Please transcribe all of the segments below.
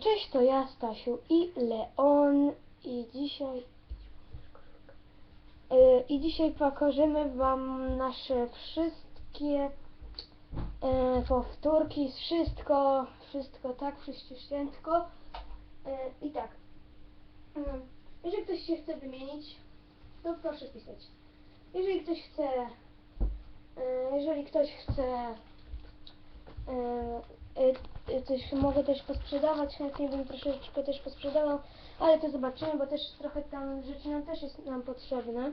Cześć, to ja, Stasiu i Leon i dzisiaj e, i dzisiaj pokażemy Wam nasze wszystkie e, powtórki, wszystko, wszystko tak, wszystko. E, I tak, Mm, jeżeli ktoś się chce wymienić, to proszę pisać. Jeżeli ktoś chce, jeżeli ktoś chce coś mogę też posprzedawać, chętnie bym troszeczkę też posprzedawał, ale to zobaczymy, bo też trochę tam rzeczy nam też jest nam potrzebne.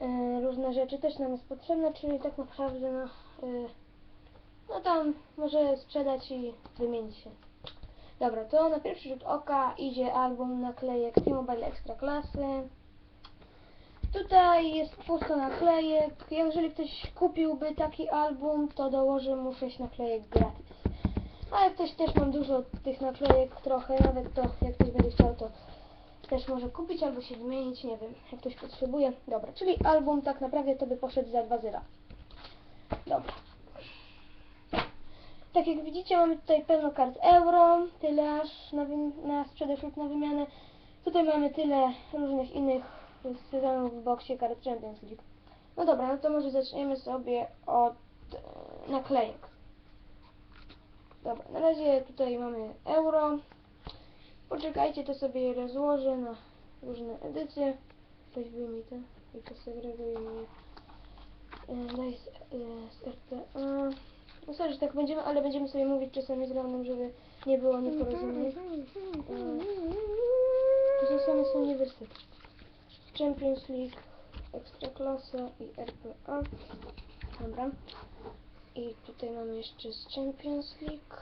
E, różne rzeczy też nam jest potrzebne, czyli tak naprawdę no, e, no tam może sprzedać i wymienić się. Dobra, to na pierwszy rzut oka idzie album naklejek T-Mobile Extra Klasy. Tutaj jest pusto naklejek. Jeżeli ktoś kupiłby taki album, to dołożę mu 6 naklejek gratis. Ale ktoś też mam dużo tych naklejek, trochę, nawet to jak ktoś będzie chciał, to też może kupić albo się wymienić, nie wiem, jak ktoś potrzebuje. Dobra, czyli album tak naprawdę to by poszedł za 2 zyra. Dobra. Tak jak widzicie, mamy tutaj pełno kart euro, tyle aż na, na sprzedaż lub na wymianę. Tutaj mamy tyle różnych innych sezonów w boksie kart Champions League. No dobra, no to może zaczniemy sobie od e, naklejek. Dobra, na razie tutaj mamy euro. Poczekajcie, to sobie rozłożę na różne edycje. Ktoś wyjmij to i posegreguję mi. E, Daj z, e, RPA. No sorry, że tak będziemy, ale będziemy sobie mówić czasami z Leonem, żeby nie było nieporozumień. To są same z uniwersytetu. Champions League, Ekstraklasa i RPA. Dobra. I tutaj mamy jeszcze z Champions League.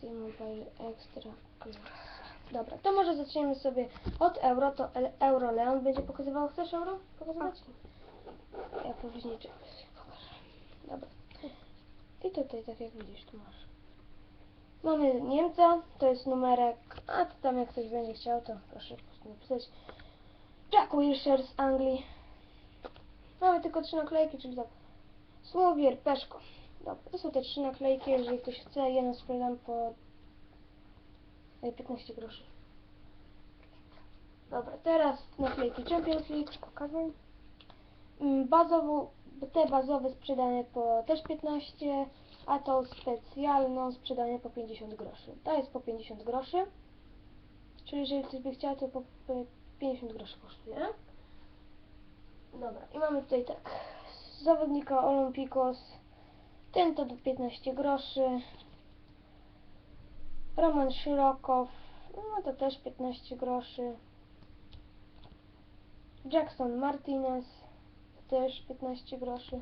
T-Mobile Extra Class. Dobra, to może zaczniemy sobie od euro. To euro Leon będzie pokazywał. Chcesz euro pokazywać? Ja później czegoś pokażę. Dobra. I tutaj, tak jak widzisz, tu masz. Mamy Niemca, to jest numerek, a tam jak ktoś będzie chciał, to proszę po prostu napisać. Jack Wilshere z Anglii. Mamy tylko trzy naklejki, czyli tak. Słowier, Peszko. Dobra, to są te trzy naklejki, jeżeli ktoś chce, jedną sprzedam po e, 15 groszy. Dobra, teraz naklejki Champions League, pokażę. Mm, Bazową, te bazowe sprzedane po też 15, a tą specjalną sprzedane po 50 groszy. Ta jest po 50 groszy, czyli jeżeli ktoś by chciał, to po po 50 groszy kosztuje. Dobra, i mamy tutaj tak, zawodnika Olympikos, ten to do 15 groszy, Roman Szyrokow, no to też 15 groszy, Jackson Martinez, też 15 groszy.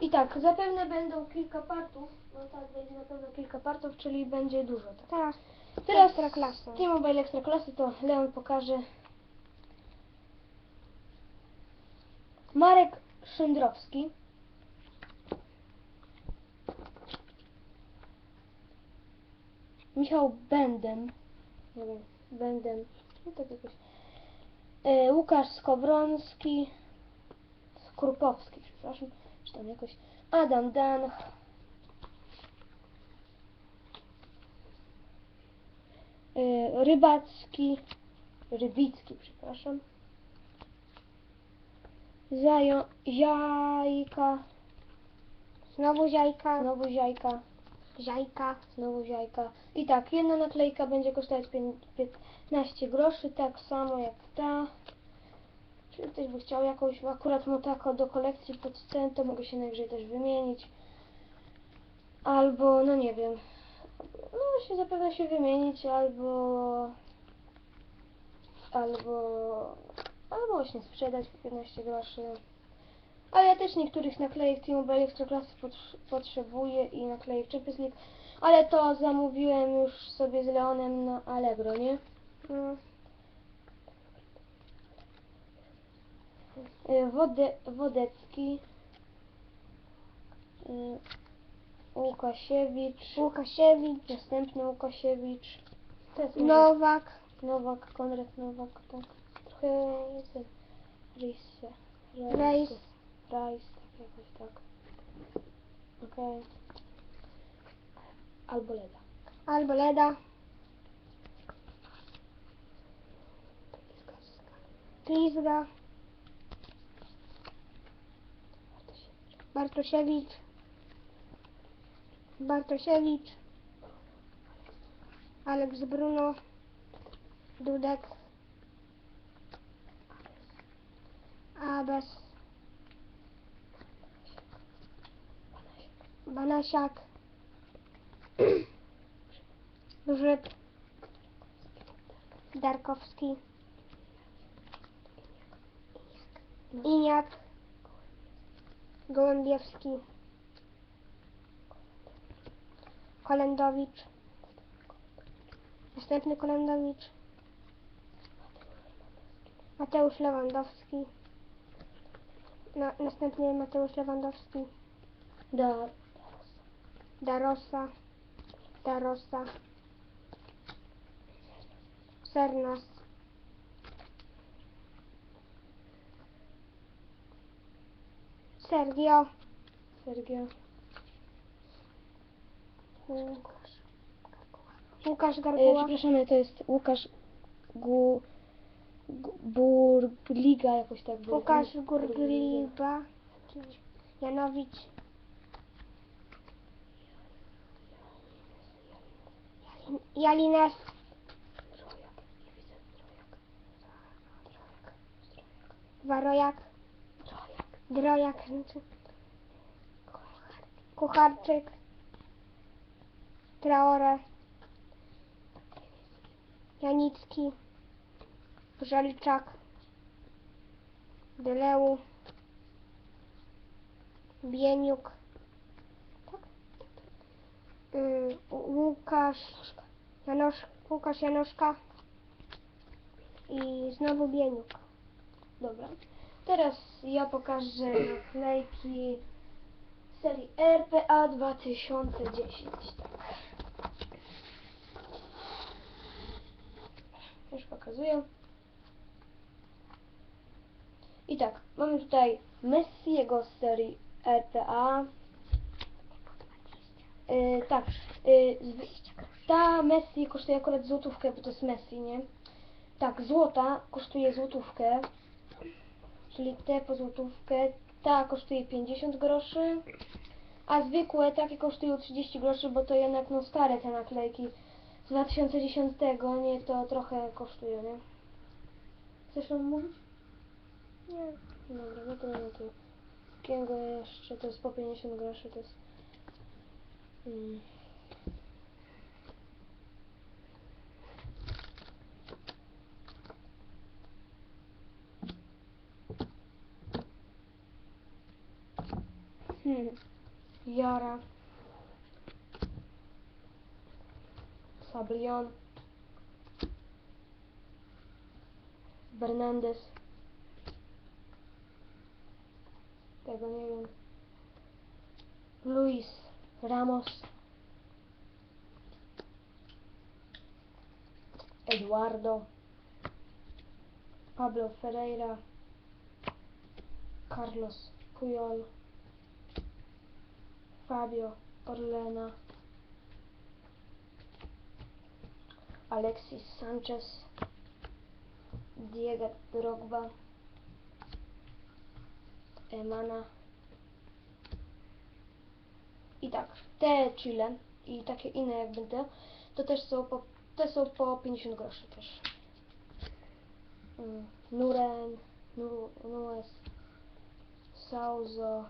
I tak, zapewne będą kilka partów, no tak, będzie na pewno kilka partów, czyli będzie dużo. Tak. Teraz Teraz Ekstraklasa. T-Mobile Ekstraklasy to Leon pokaże. Marek Szędrowski. Michał Bendem. Bendem. No tak jakoś. E, Łukasz Skowronski. Skrupowski, przepraszam. Czy tam jakoś. Adam Danch. E, Rybacki. Rybicki, przepraszam. Zajo, Jajka. znowu ziajka, Znowu Ziajka. ziajka, Znowu ziajka. I tak, jedna naklejka będzie kosztować pię- 15 groszy, tak samo jak ta. Czyli ktoś by chciał jakąś, akurat mu tako do kolekcji pod scen, to mogę się najwyżej też wymienić. Albo, no nie wiem, no się zapewne się wymienić, albo, albo, albo właśnie sprzedać po 15 groszy. Ale ja też niektórych naklejek T-Mobile Ekstraklasy pot- potrzebuję i naklejek Champions League, ale to zamówiłem już sobie z Leonem na Allegro, nie? mm, Y, Wode, Wodecki, y, Łukasiewicz, Łukasiewicz, następny Łukasiewicz, Nowak, Nowak, Konrad Nowak, tak, trochę ten Rice. Rice. Rice, tak jakoś tak. Okej. Okay. Albo leda. Albo leda. Blizga. Bartosiewicz. Bartosiewicz. Aleks Bruno. Dudek. Abes. Banasiak. Grzyb. Darkowski. Iniak. Gołębiewski. Kolendowicz. Następny Kolendowicz. Mateusz Lewandowski. Na, następny Mateusz Lewandowski. Da. Darosa. Darosa. Sernas. Sergio. Sergio. Łukasz. Łukasz E, przepraszamy, to jest Łukasz Gu... Burgliga, jakoś tak. Burgli- Łukasz Gurgliba. Janowicz. Jalines. Warojak. Drojak. Kucharczyk. Traore. Janicki. Żaliczak. Deleu. Bieniuk. Tak? Y, Łukasz. Janosz, Łukasz Janoszka. I znowu Bieniuk. Dobra. Teraz ja pokażę naklejki serii RPA 2010. Tak. Już pokazuję. I tak, mamy tutaj Messiego z serii RPA. Yy, tak, yy, ta Messi kosztuje akurat złotówkę, bo to jest Messi, nie? Tak, złota kosztuje złotówkę, czyli te po złotówkę, ta kosztuje 50 groszy, a zwykłe takie kosztują 30 groszy, bo to jednak no stare te naklejki z 2010, nie, to trochę kosztują, nie? Chcesz mówić? Nie. Dobra, mamy tu takiego jeszcze, to jest po 50 groszy, to jest... Mm. Hmm. Jara. Sablion. Bernandez. Evangelio Luis Ramos. Eduardo. Pablo Ferreira. Carlos Puyol. Fabio Orlena. Alexis Sanchez. Diego Drogba. Emana. I tak, te chile i takie inne jakby te, to też są po, te są po 50 groszy też. Mm, Nuren, Nu- Nuez, Sauzo,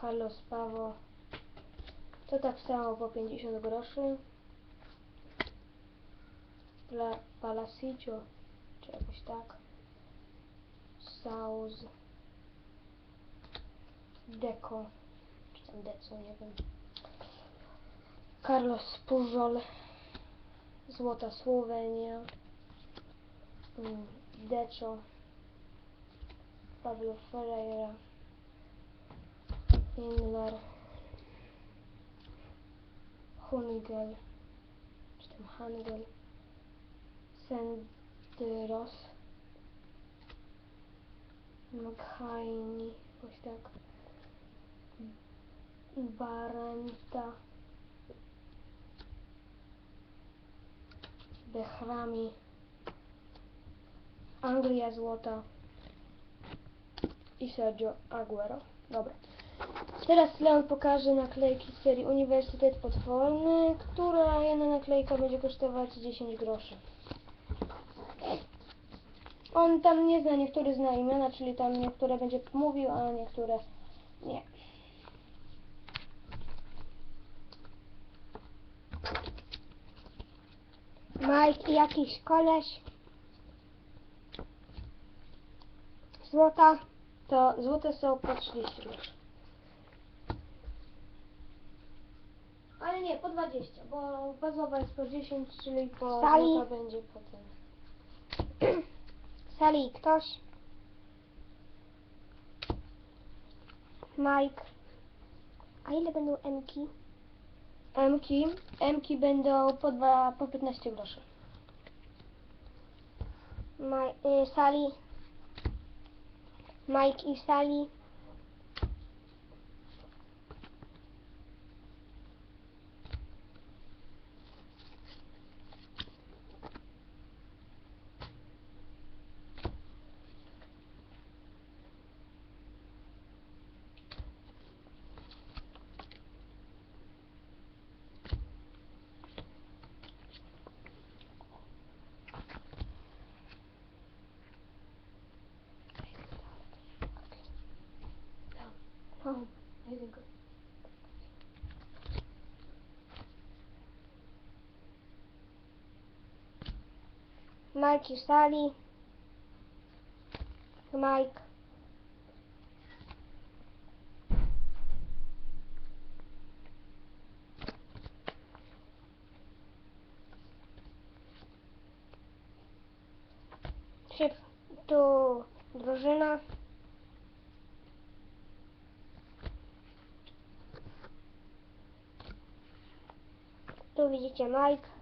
Carlos Pavo. To tak samo po 50 groszy. Pla, Palacicio, czy jakoś tak. Sauz. Deco, czy tam Deco, nie wiem. Carlos Pujol. Złota Słowenia. Mm, Deco. Pablo Ferreira. Inler. Hunigel. Czy tam Hangel. Senderos. Makhaini. Jakoś tak. Barenta. Behrami. Anglia złota i Sergio Aguero. Dobra. Teraz Leon pokaże naklejki z serii Uniwersytet Potworny, która jedna naklejka będzie kosztować 10 groszy. On tam nie zna, niektóre zna imiona, czyli tam niektóre będzie mówił, a niektóre nie. Mike i jakiś koleś. Złota. To złote są po 30 groszy. Ale nie, po 20, bo bazowa jest po 10, czyli po Sali. złota będzie potem. Sali ktoś. Mike. A ile będą Mki? Mki, Mki będą po, dwa, po 15 groszy. Maj, y, Sali. Mike i Sali. Mike i Sali. Mike. Szyb, tu drużyna. Tu widzicie Mike.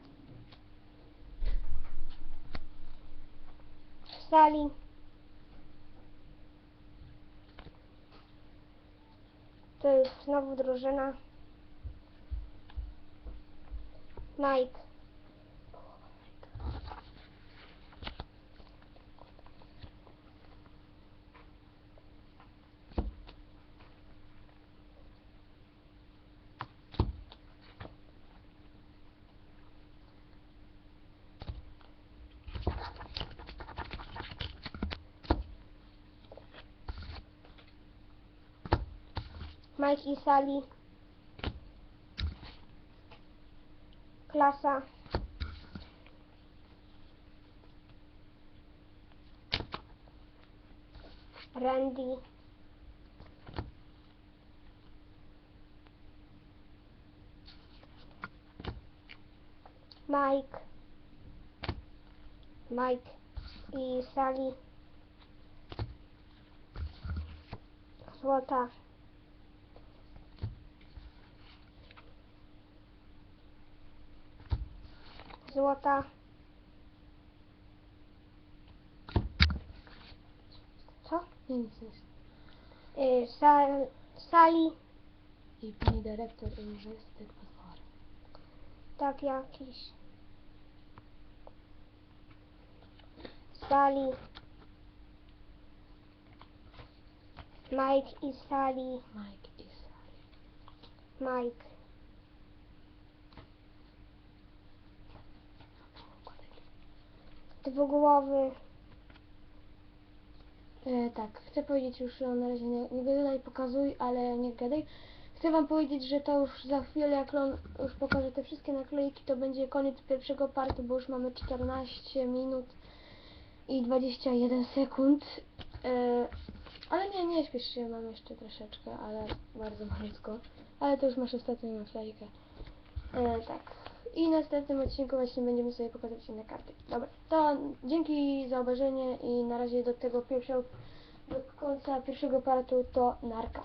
To jest znowu drużyna. Mike. Mike i Sali. Klasa. Randy. Mike. Mike i Sali. Złota. Złota. Co? Nie, nic, nic. Y, sal, sali. I pani dyrektor Uniwersytet Potworny. Tak jakiś. Sali. Mike i Sali. Mike i Sally. Mike. Dwugłowy. E, tak, chcę powiedzieć już, że na razie nie, nie gadaj, pokazuj, ale nie gadaj. Chcę wam powiedzieć, że to już za chwilę, jak on już pokaże te wszystkie naklejki, to będzie koniec pierwszego partu, bo już mamy 14 minut i 21 sekund. E, ale nie, nie śpiesz się, mam jeszcze troszeczkę, ale bardzo malutko. Ale to już masz ostatnią naklejkę. E, tak. I w następnym odcinku właśnie będziemy sobie pokazać inne karty. Dobra, to dzięki za obejrzenie i na razie do tego pierwszego, do końca pierwszego partu to narka.